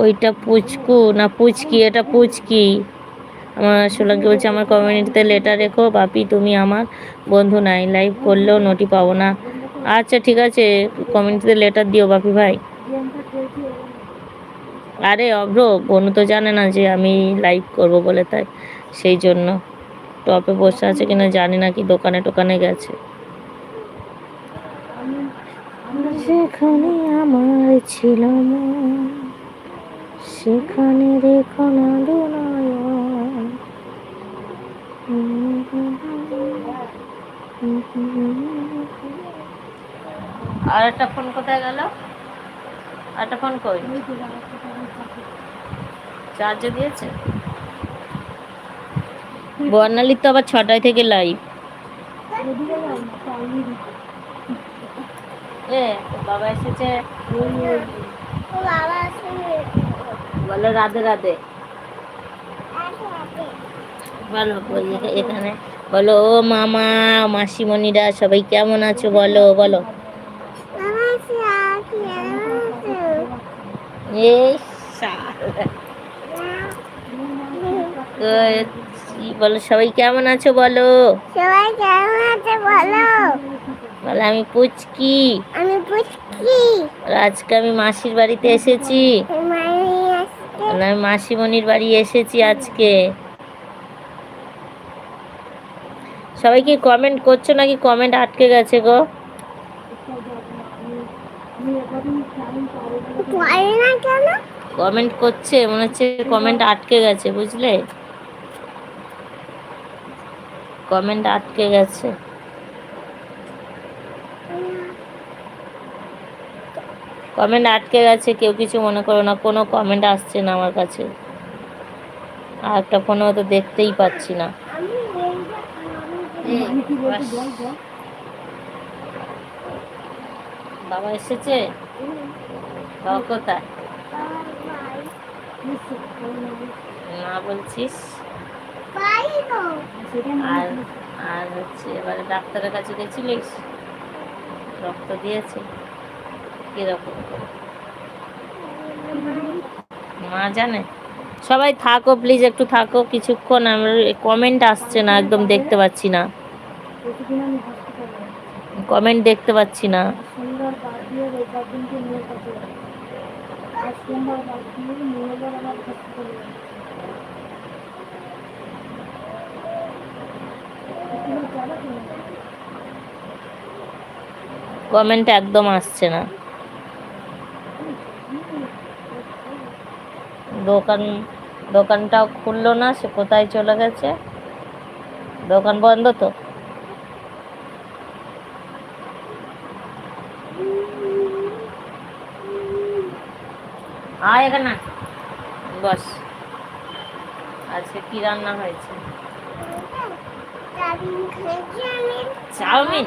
ওইটা পুচকু না পুচকি এটা পুচকি। আমার সোলাঙ্কি বলছে আমার কমিউনিটিতে লেটার রেখো বাপি তুমি আমার বন্ধু নাই লাইভ করলেও নোটি পাবো না। আচ্ছা ঠিক আছে কমিউনিটিতে লেটার দিও বাপি ভাই। আরে অভ্র বনু তো জানে না যে আমি লাইভ করব বলে তাই সেই জন্য। টপে বসে আছে কিনা জানি না কি দোকানে টোকানে গেছে। সেখানে আমার ছিল মন, সেখানে রেখো না দুনয়ন। আর একটা ফোন কোথায় গেল? আর একটা ফোন কই? চার্জে দিয়েছে? বর্ণালীর তো আবার ছটায় থেকে লাইভ এ বাবা এসেছে। বলো রাধে রাধে। বলো এখানে। বলো ও মামা মাসিমণিরা সবাই কেমন আছো? বলো বলো। বলো সবাই কেমন আছো? বলো। সবাই কেমন আছে বলো? বলো আমি পুচকি। আমি পুচকি। আজকে আমি মাসির বাড়িতে এসেছি। মামি আমি মাসিমণির বাড়ি এসেছি আজকে। সবাই কি কমেন্ট করছ নাকি কমেন্ট আটকে গেছে গো? কমেন্ট করছে, মনে হচ্ছে কমেন্ট আটকে গেছে, বুঝলে? কমেন্ট আটকে গেছে। কমেন্ট আটকে গেছে কেউ কিছু মনে করো না কোনো কমেন্ট আসছে না আমার কাছে। আর একটা ফোনেও তো দেখতেই পাচ্ছি না। বাবা এসেছে? বাবা কোথায়? না বলছিস? আর আর হচ্ছে এবারে ডাক্তারের কাছে গেছিলিস? রক্ত দিয়েছে। মা জানে? সবাই থাকো প্লিজ একটু থাকো, কিছুক্ষণ আমার কমেন্ট আসছে না, একদম দেখতে পাচ্ছি না। কমেন্ট দেখতে পাচ্ছি না। কমেন্ট একদম আসছে না। দোকান দোকানটাও খুললো না সে কোথায় চলে গেছে? দোকান বন্ধ তো? আয় এখানে বস। আজকে কি রান্না হয়েছে? চাউমিন।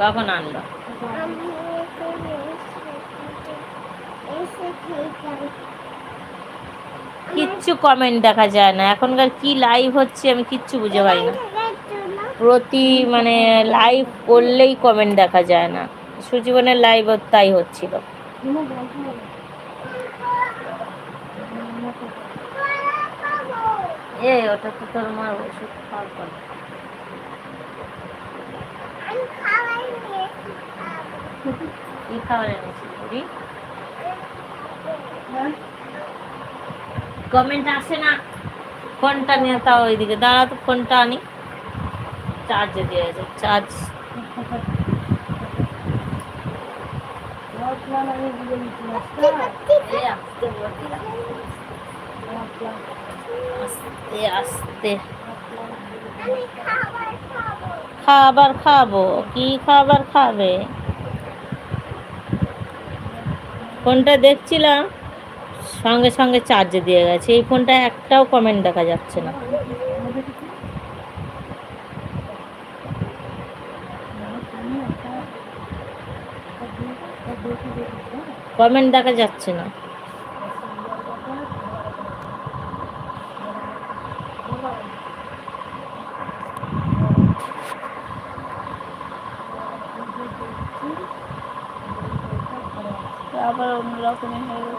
কখন আনলো? কিচ্ছু কমেন্ট দেখা যায় না। এখনকার কি লাইভ হচ্ছে আমি কিচ্ছু বুঝে পাই না। প্রতি মানে লাইভ করলেই কমেন্ট দেখা যায় না। সুজীবনের লাইভ তাই হচ্ছিল। ওটা তো তোর মার ওষুধ খাওয়ার কি বুড়ি? কমেন্ট আসে না। ফোনটা নিয়ে তাও ওইদিকে দাঁড়া তো ফোনটা আনি। চার্জে দিয়ে আছে চার্জ আস্তে আস্তে। খাবার খাব, কি খাবার খাবে? ফোনটা দেখছিলাম। সঙ্গে সঙ্গে চার্জে দিয়ে গেছে। এই ফোনটা একটাও কমেন্ট দেখা যাচ্ছে না। কমেন্ট দেখা যাচ্ছে না। আবার অন্য হয়ে গেছে।